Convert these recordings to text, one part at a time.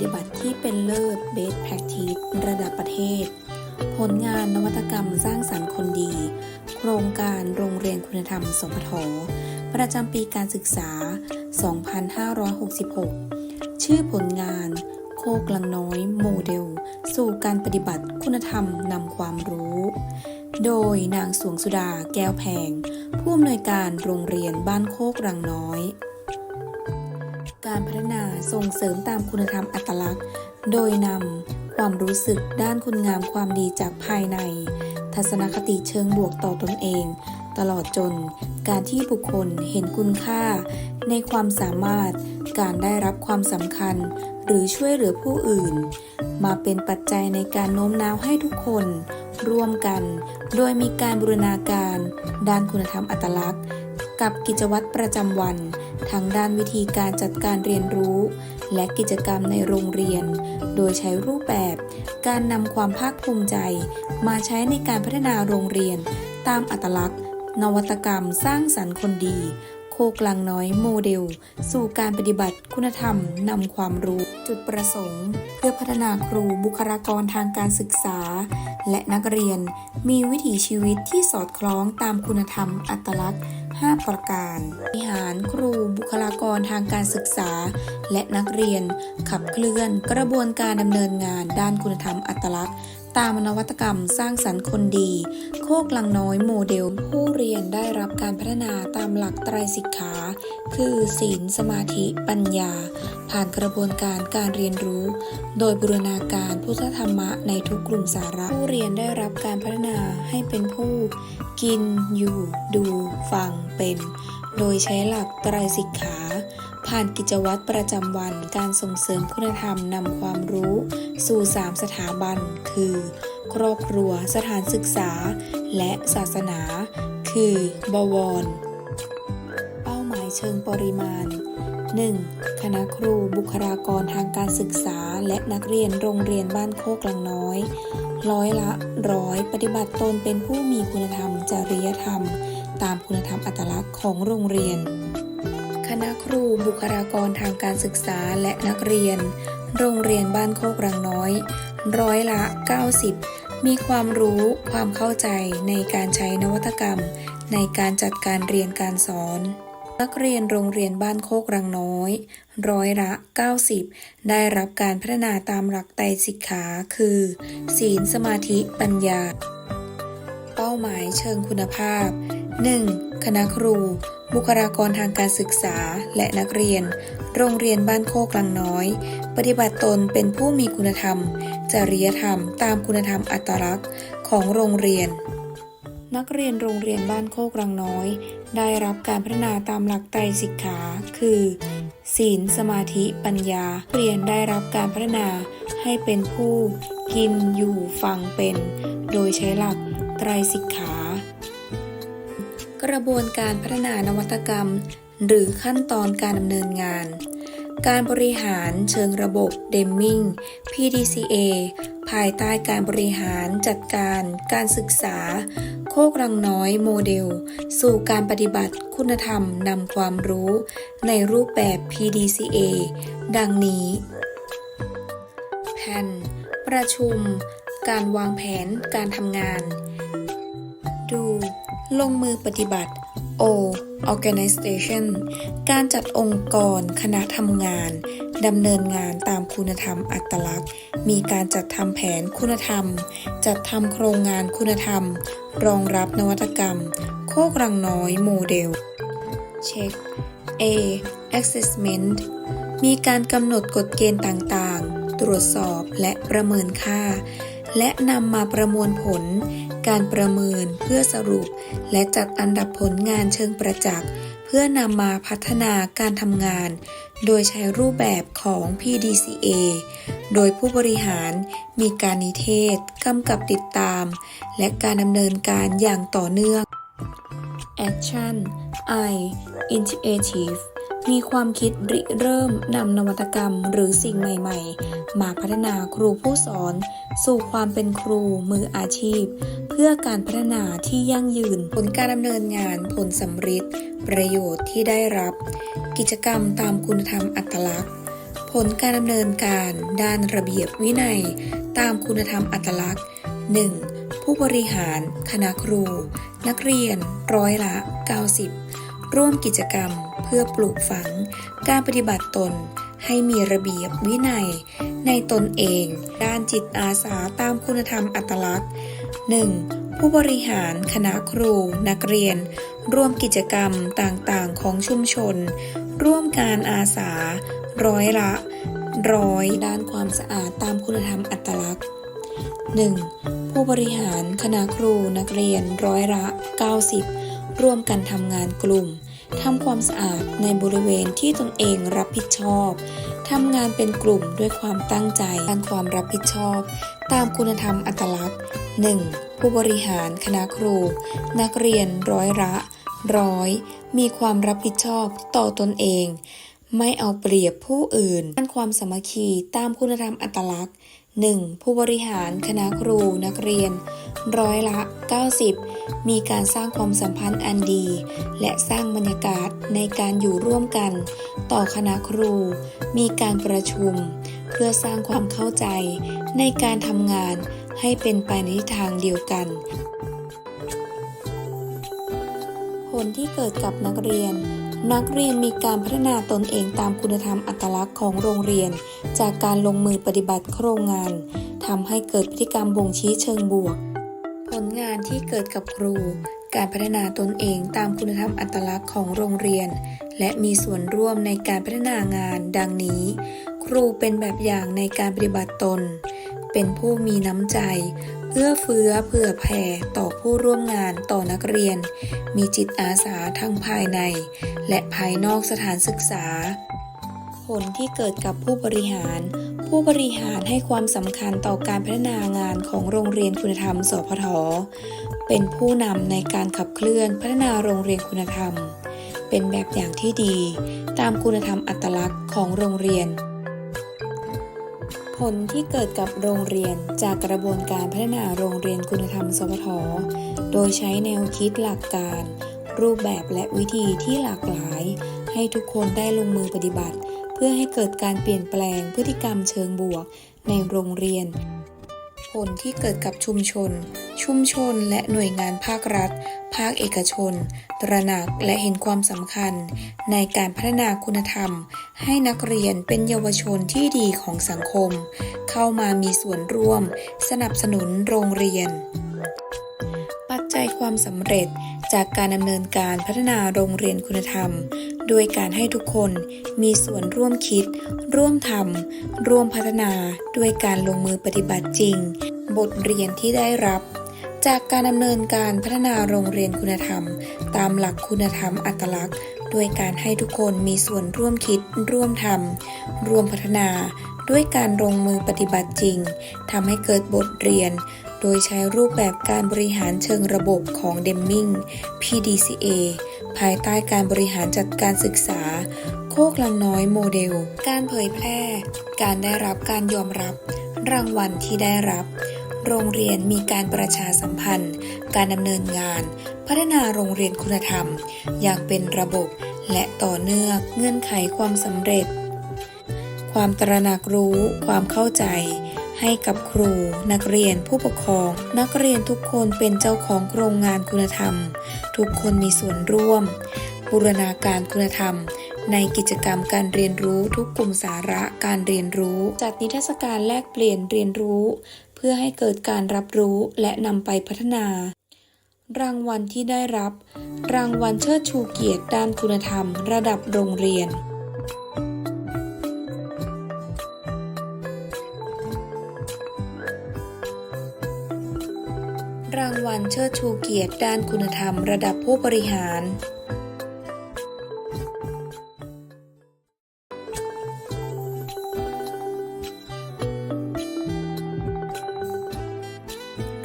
ฏิบัติที่เป็นเลิศ Best Practice ระดับประเทศ ผลงานนวัตกรรมสร้างสรรค์คนดี โครงการโรงเรียนคุณธรรม สพท ประจำปีการศึกษา 2566 ชื่อผลงานโคกลังน้อยโมเดล สู่การปฏิบัติคุณธรรมนำความรู้ โดยนางสวงสุดาแก้วแพง ผู้อำนวยการโรงเรียนบ้านโคกรังน้อย การพัฒนาส่งเสริมตามคุณธรรมอัตลักษณ์ โดยนำความรู้สึกด้านคุณงามความดีจากภายใน ทัศนคติเชิงบวกต่อตนเอง ตลอดจนการที่บุคคลเห็นคุณค่า ในความสามารถ การได้รับความสำคัญ หรือช่วยเหลือผู้อื่น มาเป็นปัจจัยในการโน้มน้าวให้ทุกคน ร่วมกัน โดยมีการบูรณาการ ด้านคุณธรรมอัตลักษณ์ กับกิจวัตรประจำวัน ทั้งด้านวิธีการจัดการเรียนรู้ และกิจกรรมในโรงเรียน โดยใช้รูปแบบ การนำความภาคภูมิใจ มาใช้ในการพัฒนาโรงเรียน ตามอัตลักษณ์ นวัตกรรมสร้างสรรค์คนดี โคกลังน้อยโมเดล สู่การปฏิบัติคุณธรรมนำความรู้ จุดประสงค์ เพื่อพัฒนาครูบุคลากรทางการศึกษา และนักเรียนมีวิถีชีวิตที่สอดคล้องตามคุณธรรมอัตลักษณ์ 5 ประการบริหารครูบุคลากรทางการศึกษา และนักเรียนขับเคลื่อนกระบวนการดำเนินงานด้านคุณธรรมอัตลักษณ์ ตามนวัตกรรมสร้างสรรค์คนดี โคกลังน้อยโมเดล ผู้เรียนได้รับการพัฒนาตามหลักไตรสิกขา คือศีลสมาธิปัญญา ผ่านกระบวนการการเรียนรู้ โดยบูรณาการพุทธธรรมะในทุกกลุ่มสาระ ผู้เรียนได้รับการพัฒนาให้เป็นผู้ กินอยู่ ดู ฟังเป็น โดยใช้หลักไตรสิกขา ผ่านกิจวัตรประจำวันการส่งเสริมคุณธรรมนำความรู้ สู่ 3 สถาบัน คือ ครอบครัว สถานศึกษา และศาสนา คือ บวร เป้าหมายเชิงปริมาณ 1. คณะครูบุคลากรทางการศึกษา และนักเรียนโรงเรียนบ้านโคกลังน้อย ร้อยละร้อยปฏิบัติตนเป็นผู้มีคุณธรรมจริยธรรม ตามคุณธรรมอัตลักษณ์ของโรงเรียน ณะครูบุคลากรทางการศึกษาและนักเรียน โรงเรียนบ้านโคกรังน้อย ร้อยละ 90 มีความรู้ความเข้าใจในการใช้นวัตกรรม ในการจัดการเรียนการสอน นักเรียนโรงเรียนบ้านโคกรังน้อย ร้อยละ 90 ได้รับการพัฒนาตามหลักไตรสิกขาคือ ศีลสมาธิปัญญา เป้าหมายเชิงคุณภาพ 1. คณะครู บุคลากรทางการศึกษา และนักเรียน โรงเรียนบ้านโคกลังน้อย ปฏิบัติตนเป็นผู้มีคุณธรรม จริยธรรม ตามคุณธรรมอัตลักษณ์ของโรงเรียน นักเรียนโรงเรียนบ้านโคกรังน้อย ได้รับการพัฒนาตามหลักไตรสิกขา คือ ศีล สมาธิ ปัญญา เรียนได้รับการพัฒนาให้เป็นผู้ กินอยู่ฟังเป็น โดยใช้หลักไตรสิกขา กระบวนการพัฒนานวัตกรรม หรือขั้นตอนการดำเนินงาน การบริหารเชิงระบบเดมมิง PDCA ภายใต้การบริหารจัดการการศึกษา โคกรังน้อยโมเดล สู่การปฏิบัติคุณธรรมนำความรู้ในรูปแบบ PDCA ดังนี้ แผนประชุม การวางแผนการทำงาน ดู ลงมือปฏิบัติ O organization การจัดองค์กร คณะทำงาน ดำเนินงานตามคุณธรรมอัตลักษณ์ มีการจัดทำแผนคุณธรรม จัดทำโครงงานคุณธรรม รองรับนวัตกรรม โคกรังน้อยโมเดล เช็ค A assessment มีการกำหนดกฎเกณฑ์ต่างๆ ตรวจสอบและประเมินค่า และนำมาประมวลผล การประเมินเพื่อสรุป และจัดอันดับผลงานเชิงประจักษ์ เพื่อนำมาพัฒนาการทำงาน โดยใช้รูปแบบของ PDCA โดยผู้บริหารมีการนิเทศกำกับติดตาม และการดำเนินการอย่างต่อเนื่อง Action I Initiative มีความคิดริเริ่มนำนวัตกรรมหรือสิ่งใหม่ ๆ มาพัฒนาครูผู้สอน สู่ความเป็นครูมืออาชีพ เพื่อการพัฒนาที่ยั่งยืน ผลการดำเนินงานผลสำฤทธิ์ประโยชน์ที่ได้รับ กิจกรรมตามคุณธรรมอัตลักษณ์ ผลการดำเนินการด้านระเบียบวินัย ตามคุณธรรมอัตลักษณ์ 1. ผู้บริหาร คณะครู นักเรียน ร้อยละ 90 ร่วมกิจกรรม เพื่อปลูกฝังการปฏิบัติตนให้มีระเบียบวินัยในตนเอง ด้านจิตอาสาตามคุณธรรมอัตลักษณ์ 1. ผู้บริหารคณะครู นักเรียน ร่วมกิจกรรมต่างๆ ของชุมชน ร่วมการอาสา ร้อยละ ร้อยด้านความสะอาดตามคุณธรรมอัตลักษณ์ 1. ผู้บริหารคณะครูนักเรียนร้อยละ 90 ร่วมกันทำงานกลุ่ม ทำความสะอาดในบริเวณที่ตนเองรับผิดชอบ ทำงานเป็นกลุ่มด้วยความตั้งใจด้านความรับผิดชอบ ตามคุณธรรมอัตลักษณ์ 1. ผู้บริหารคณะครู นักเรียนร้อยละร้อยมีความรับผิดชอบต่อตนเอง ไม่เอาเปรียบผู้อื่นด้านความสามัคคีตามคุณธรรมอัตลักษณ์ 1. ผู้บริหารคณะครูนักเรียน ร้อยละ 90 มีการสร้างความสัมพันธ์อันดี และสร้างบรรยากาศในการอยู่ร่วมกัน ต่อคณะครู มีการประชุม เพื่อสร้างความเข้าใจ ในการทำงานให้เป็นไปในทิศทางเดียวกัน ผลที่เกิดกับนักเรียน นักเรียนมีการพัฒนาตนเองตามคุณธรรมอัตลักษณ์ของโรงเรียน จากการลงมือปฏิบัติโครงงานทำให้เกิดพฤติกรรมบ่งชี้เชิงบวก งานที่เกิดกับครู การพัฒนาตนเองตามคุณธรรมอัตลักษณ์ของโรงเรียน และมีส่วนร่วมในการพัฒนางานดังนี้ ครูเป็นแบบอย่างในการปฏิบัติตน เป็นผู้มีน้ำใจ เอื้อเฟื้อเผื่อแผ่ต่อผู้ร่วมงานต่อนักเรียน มีจิตอาสาทั้งภายใน และภายนอกสถานศึกษา ผลที่เกิดกับผู้บริหาร ผู้บริหารให้ความสำคัญต่อการพัฒนางานของโรงเรียนคุณธรรม สพท เป็นผู้นำในการขับเคลื่อนพัฒนาโรงเรียนคุณธรรม เป็นแบบอย่างที่ดี ตามคุณธรรมอัตลักษณ์ของโรงเรียน ผลที่เกิดกับโรงเรียนจากกระบวนการพัฒนาโรงเรียนคุณธรรม สพท โดยใช้แนวคิดหลักการรูปแบบและวิธีที่หลากหลาย ให้ทุกคนได้ลงมือปฏิบัติ เพื่อให้เกิดการเปลี่ยนแปลงพฤติกรรมเชิงบวกในโรงเรียน ผลที่เกิดกับชุมชน ชุมชนและหน่วยงานภาครัฐ ภาคเอกชน ตระหนักและเห็นความสำคัญ ในการพัฒนาคุณธรรม ให้นักเรียนเป็นเยาวชนที่ดีของสังคม เข้ามามีส่วนร่วม สนับสนุนโรงเรียน ความสำเร็จจากการดำเนินการพัฒนาโรงเรียนคุณธรรม โดยการให้ทุกคนมีส่วนร่วมคิด ร่วมทำร่วมพัฒนาด้วยการลงมือปฏิบัติจริง บทเรียนที่ได้รับ จากการดำเนินการพัฒนาโรงเรียนคุณธรรม ตามหลักคุณธรรมอัตลักษณ์ด้วยการให้ทุกคนมีส่วนร่วมคิด ร่วมทำร่วมพัฒนาด้วยการลงมือปฏิบัติจริงทำให้เกิดบทเรียน โดยใช้รูปแบบการบริหารเชิงระบบของเดมมิง PDCA ภายใต้การบริหารจัดการศึกษา โคกลังน้อยโมเดล การเผยแพร่ การได้รับการยอมรับ รางวัลที่ได้รับ โรงเรียนมีการประชาสัมพันธ์ การดำเนินงาน พัฒนาโรงเรียนคุณธรรม อย่างเป็นระบบ และต่อเนื่องเงื่อนไขความสำเร็จความตระหนักรู้ ความเข้าใจ ให้กับครู นักเรียนผู้ปกครอง นักเรียนทุกคนเป็นเจ้าของโครงงานคุณธรรม ทุกคนมีส่วนร่วม บูรณาการคุณธรรม ในกิจกรรมการเรียนรู้ทุกกลุ่มสาระการเรียนรู้ จัดนิทรรศการแลกเปลี่ยนเรียนรู้ เพื่อให้เกิดการรับรู้และนำไปพัฒนา รางวัลที่ได้รับ รางวัลเชิดชูเกียรติด้านคุณธรรม ระดับโรงเรียน วัลเชิดชูเกียรติด้านคุณธรรมระดับผู้บริหาร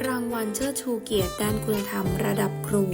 รางวัลเชิดชูเกียรติด้านคุณธรรมระดับครู